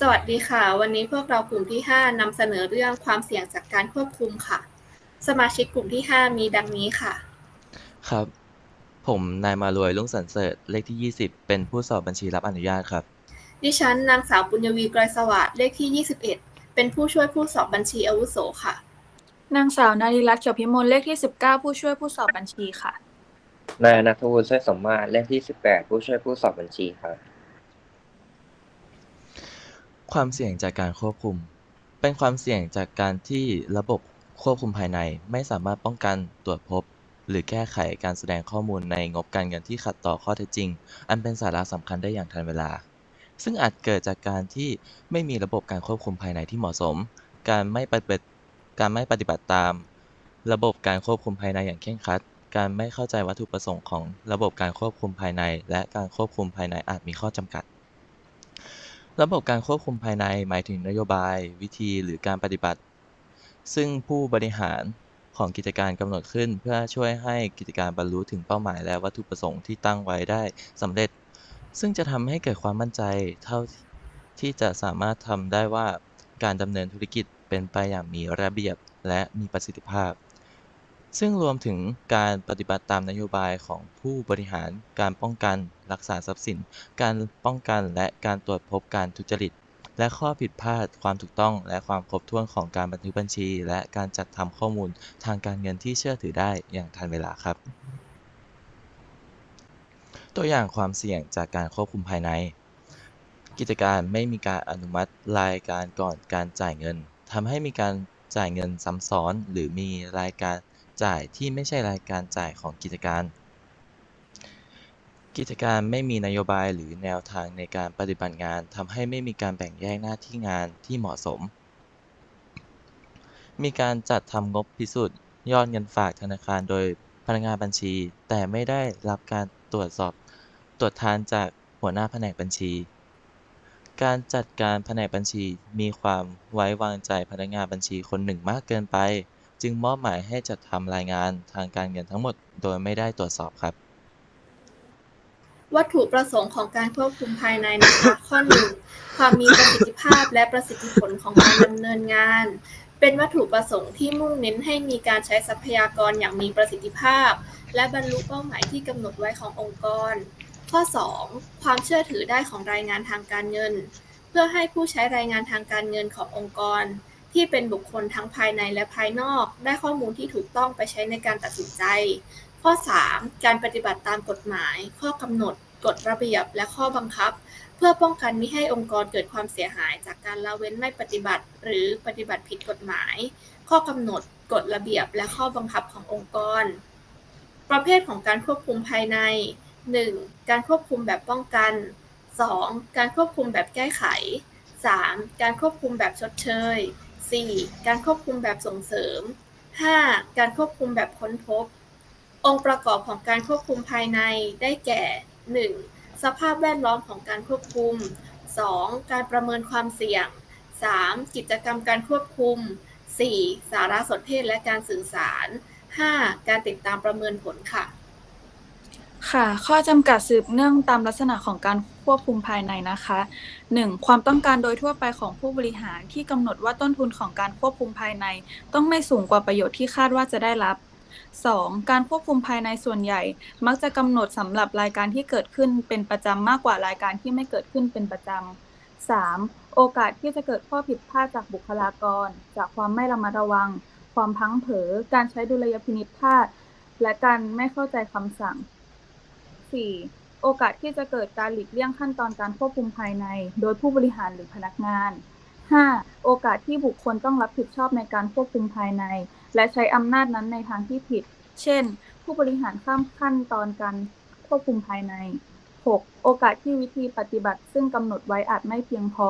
สวัสดีค่ะ วันนี้พวกเรากลุ่มที่ 5นำเสนอเรื่องความเสี่ยงจากการควบคุมค่ะ สมาชิกกลุ่มที่ 5 มีดังนี้ค่ะ ครับ ผมนายมารวยลุ่งสันเสริฐเลขที่ 20 เป็นผู้สอบบัญชีรับอนุญาตครับ ดิฉันนางสาวปุญญวีไกรสวัสดิ์เลขที่ 21 เป็นผู้ช่วยผู้สอบบัญชีอาวุโสค่ะ นางสาวนาริรัตน์เขียวพิมลเลขที่ 19 ผู้ช่วยผู้สอบบัญชีค่ะ นายนัทวุฒิสร้อยสมมาตรเลขที่ 18 ผู้ช่วยผู้สอบบัญชีครับ ความเสี่ยงจากการควบคุม เป็นความเสี่ยงจากการที่ระบบควบคุมภายในไม่สามารถป้องกันตรวจพบ หรือแก้ไขการแสดงข้อมูลในงบการเงินที่ขัดต่อข้อเท็จจริง อันเป็นสาระสำคัญได้อย่างทันเวลา ซึ่งอาจเกิดจากการที่ไม่มีระบบการควบคุมภายในที่เหมาะสม การไม่ปฏิบัติการไม่ปฏิบัติตาม ระบบการควบคุมภายในอย่างเคร่งครัด การไม่เข้าใจวัตถุประสงค์ของระบบการควบคุมภายใน และการควบคุมภายในอาจมีข้อจำกัด ระบบการควบคุมภายในหมายถึงนโยบาย วิธีหรือการปฏิบัติ ซึ่งผู้บริหารของกิจการกำหนดขึ้น เพื่อช่วยให้กิจการบรรลุถึงเป้าหมายและวัตถุประสงค์ที่ตั้งไว้ได้สำเร็จ ซึ่งจะทำให้เกิดความมั่นใจเท่าที่จะสามารถทำได้ว่าการดำเนินธุรกิจเป็นไปอย่างมีระเบียบและมีประสิทธิภาพ ซึ่งรวมถึงการปฏิบัติตามนโยบายของผู้บริหารการป้องกันรักษาทรัพย์สิน การป้องกันและการตรวจพบการทุจริต และข้อผิดพลาดความถูกต้อง และความครบถ้วนของการบันทึกบัญชี และการจัดทำข้อมูลทางการเงินที่เชื่อถือได้อย่างทันเวลาครับ ตัวอย่างความเสี่ยงจากการควบคุมภายใน กิจการไม่มีการอนุมัติรายการก่อนการจ่ายเงินทำให้มีการจ่ายเงินซ้ำซ้อน หรือมีรายการ จ่ายที่ไม่ใช่รายการจ่ายของกิจการ กิจการไม่มีนโยบายหรือแนวทางในการปฏิบัติงานทำให้ไม่มีการแบ่งแยกหน้าที่งานที่เหมาะสม มีการจัดทำงบพิสูจน์ยอดเงินฝากธนาคารโดยพนักงานบัญชี แต่ไม่ได้รับการตรวจสอบตรวจทานจากหัวหน้าแผนกบัญชี การจัดการแผนกบัญชีมีความไว้วางใจพนักงานบัญชีคนหนึ่งมากเกินไป จึงมอบหมายให้จัดทำรายงานทางการเงินทั้งหมดโดยไม่ได้ตรวจสอบครับ วัตถุประสงค์ของการควบคุมภายในนะคะข้อหนึ่งความมีประสิทธิภาพและประสิทธิผลของการดำเนินงาน เป็นวัตถุประสงค์ที่มุ่งเน้นให้มีการใช้ทรัพยากรอย่างมีประสิทธิภาพ และบรรลุเป้าหมายที่กำหนดไว้ขององค์กร ข้อ 2. ความเชื่อถือได้ของรายงานทางการเงิน เพื่อให้ผู้ใช้รายงานทางการเงินขององค์กร ที่เป็นบุคคลทั้งภายในและภายนอก ได้ข้อมูลที่ถูกต้องไปใช้ในการตัดสินใจ ข้อ 3. การปฏิบัติตามกฎหมาย ข้อกำหนด กฎระเบียบ และข้อบังคับ เพื่อป้องกันมิให้องค์กรเกิดความเสียหาย จากการละเว้นไม่ปฏิบัติ หรือปฏิบัติผิดกฎหมาย ข้อกำหนด กฎระเบียบ และข้อบังคับขององค์กร ประเภทของการควบคุมภายใน 1. การควบคุมแบบป้องกัน 2. การควบคุมแบบแก้ไข 3. การควบคุมแบบชดเชย 4. การควบคุมแบบส่งเสริม 5. การควบคุมแบบค้นพบ องค์ประกอบของการควบคุมภายในได้แก่ 1. สภาพแวดล้อมของการควบคุม 2. การประเมินความเสี่ยง 3. กิจกรรมการควบคุม 4. สารสนเทศและการสื่อสาร 5. การติดตามประเมินผลค่ะ ค่ะ ข้อจำกัดสืบเนื่องตามลักษณะของการ ควบคุมภายในนะคะ 1. ความต้องการโดยทั่วไปของผู้บริหารที่กำหนดว่าต้นทุนของการควบคุมภายใน ต้องไม่สูงกว่าประโยชน์ที่คาดว่าจะได้รับ 2. การควบคุมภายในส่วนใหญ่ มักจะกำหนดสำหรับรายการที่เกิดขึ้นเป็นประจำมากกว่ารายการที่ไม่เกิดขึ้นเป็นประจำ 3. โอกาสที่จะเกิดข้อผิดพลาดจากบุคลากร จากความไม่ระมัดระวัง ความพังเผลอการใช้ดุลยพินิจพลาด และการไม่เข้าใจคำสั่ง 4. โอกาสที่จะเกิดการหลีกเลี่ยงขั้นตอนการควบคุมภายใน โดยผู้บริหารหรือพนักงาน 5. โอกาสที่บุคคลต้องรับผิดชอบในการควบคุมภายใน และใช้อำนาจนั้นในทางที่ผิด เช่น ผู้บริหารข้ามขั้นตอนการควบคุมภายใน 6. โอกาสที่วิธีปฏิบัติ ซึ่งกำหนดไว้อาจไม่เพียงพอ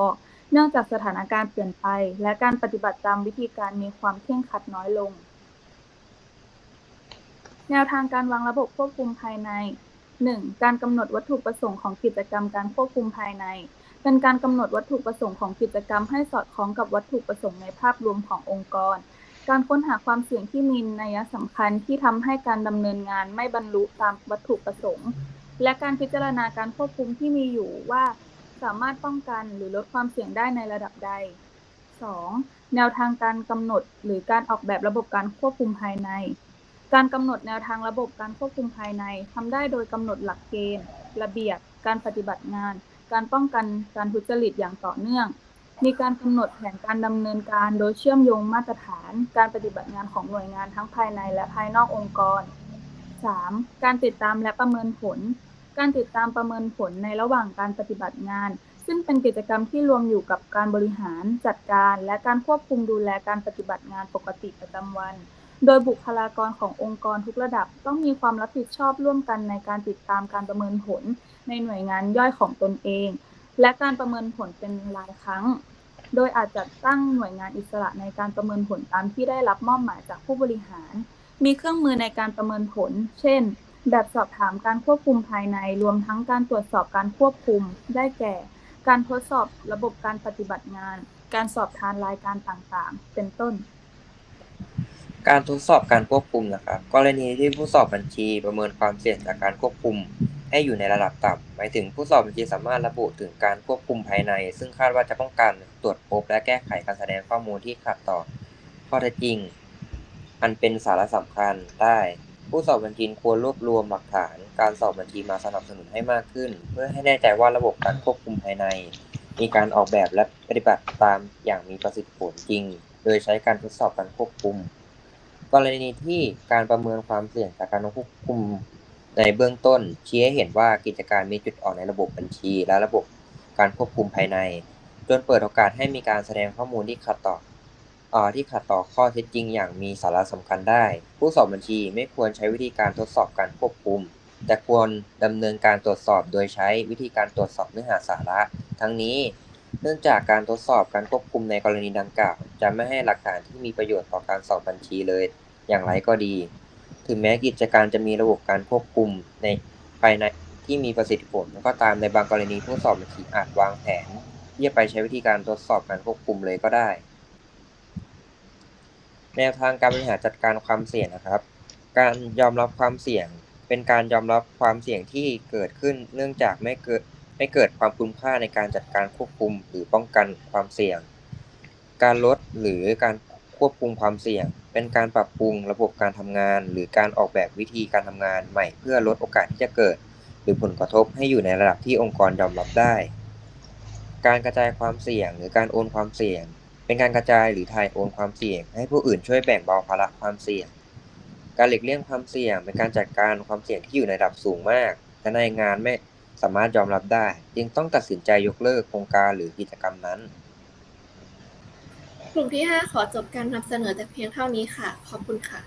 เนื่องจากสถานการณ์เปลี่ยนไป และการปฏิบัติตามวิธีการมีความเคร่งครัดน้อยลง แนวทางการวางระบบควบคุมภายใน 1. การกำหนดวัตถุประสงค์ของกิจกรรมการควบคุมภายใน เป็นการกำหนดวัตถุประสงค์ของกิจกรรมให้สอดคล้องกับวัตถุประสงค์ในภาพรวมขององค์กร การค้นหาความเสี่ยงที่มีนัยสำคัญที่ทำให้การดำเนินงานไม่บรรลุตามวัตถุประสงค์ และการพิจารณาการควบคุมที่มีอยู่ว่าสามารถป้องกันหรือลดความเสี่ยงได้ในระดับใด 2. แนวทางการกำหนดหรือการออกแบบระบบการควบคุมภายใน การกำหนดแนวทางระบบการควบคุมภายในทำได้โดยกำหนดหลักเกณฑ์ ระเบียบ การปฏิบัติงาน การป้องกันการทุจริตอย่างต่อเนื่อง มีการกำหนดแผนการดำเนินการโดยเชื่อมโยงมาตรฐาน การปฏิบัติงานของหน่วยงานทั้งภายในและภายนอกองค์กร 3. การติดตามและประเมินผล การติดตามประเมินผลในระหว่างการปฏิบัติงาน ซึ่งเป็นกิจกรรมที่รวมอยู่กับการบริหารจัดการ และการควบคุมดูแลการปฏิบัติงานปกติประจำวัน โดยบุคลากรขององค์กรทุกระดับต้องมีความรับผิดชอบร่วมกันในการติดตามการประเมินผลในหน่วยงานย่อยของตนเอง และการประเมินผลเป็นรายครั้ง โดยอาจจัดตั้งหน่วยงานอิสระในการประเมินผลตามที่ได้รับมอบหมายจากผู้บริหาร มีเครื่องมือในการประเมินผล เช่น แบบสอบถามการควบคุมภายในรวมทั้งการตรวจสอบการควบคุม ได้แก่ การทดสอบระบบการปฏิบัติงาน การสอบทานรายการต่างๆ เป็นต้น การทดสอบการควบคุมนะครับ กรณีที่ผู้สอบบัญชีประเมินความเสี่ยงจากการควบคุม ให้อยู่ในระดับต่ำหมายถึงผู้สอบบัญชีสามารถระบุถึงการควบคุมภายใน ซึ่งคาดว่าจะป้องกันตรวจพบและแก้ไขการแสดงข้อมูลที่ขัดต่อข้อเท็จจริง อันเป็นสาระสำคัญได้ ผู้สอบบัญชีควรรวบรวมหลักฐาน การสอบบัญชีมาสนับสนุนให้มากขึ้น เพื่อให้แน่ใจว่าระบบการควบคุมภายใน มีการออกแบบและปฏิบัติตามอย่างมีประสิทธิผลจริง โดยใช้การทดสอบการควบคุม กรณีที่การประเมินความเสี่ยงจากการควบคุมในเบื้องต้นชี้ให้เห็นว่ากิจการมีจุดอ่อนในระบบบัญชี และระบบการควบคุมภายใน จนเปิดโอกาสให้มีการแสดงข้อมูลที่ขัดต่ออที่ขัดต่อข้อเท็จจริงอย่างมีสาระสำคัญได้ ผู้สอบบัญชีไม่ควรใช้วิธีการทดสอบการควบคุม แต่ควรดำเนินการตรวจสอบโดยใช้วิธีการตรวจสอบเนื้อหาสาระ ทั้งนี้ เนื่องจากการทดสอบการควบคุมในกรณีดังกล่าว จะไม่ให้หลักฐานที่มีประโยชน์ต่อการสอบบัญชีเลย อย่างไรก็ดี ถึงแม้กิจการจะมีระบบการควบคุมในภายในที่มีประสิทธิผลก็ตามในบางกรณีผู้สอบบัญชีอาจวางแผนที่จะไปใช้วิธีการทดสอบการควบคุมเลยก็ได้ แนวทางการบริหารจัดการความเสี่ยงนะครับ การยอมรับความเสี่ยงเป็นการยอมรับความเสี่ยงที่เกิดขึ้นเนื่องจากไม่เกิด ไม่เกิดความคุ้มค่าในการจัดการควบคุมหรือป้องกันความเสี่ยง การลดหรือการควบคุมความเสี่ยง เป็นการปรับปรุงระบบการทำงาน หรือการออกแบบวิธีการทำงานใหม่เพื่อลดโอกาสที่จะเกิด หรือผลกระทบให้อยู่ในระดับที่องค์กรยอมรับได้ การกระจายความเสี่ยง หรือการโอนความเสี่ยง เป็นการกระจายหรือถ่ายโอนความเสี่ยง ให้ผู้อื่นช่วยแบ่งเบาภาระความเสี่ยง การหลีกเลี่ยงความเสี่ยง เป็นการจัดการความเสี่ยงที่อยู่ในระดับสูงมากและในงานไม่ สามารถยอมรับได้ จึงต้องตัดสินใจยกเลิกโครงการหรือกิจกรรมนั้น กลุ่มที่ 5 ขอจบการนำเสนอแต่เพียงเท่านี้ค่ะ ขอบคุณค่ะ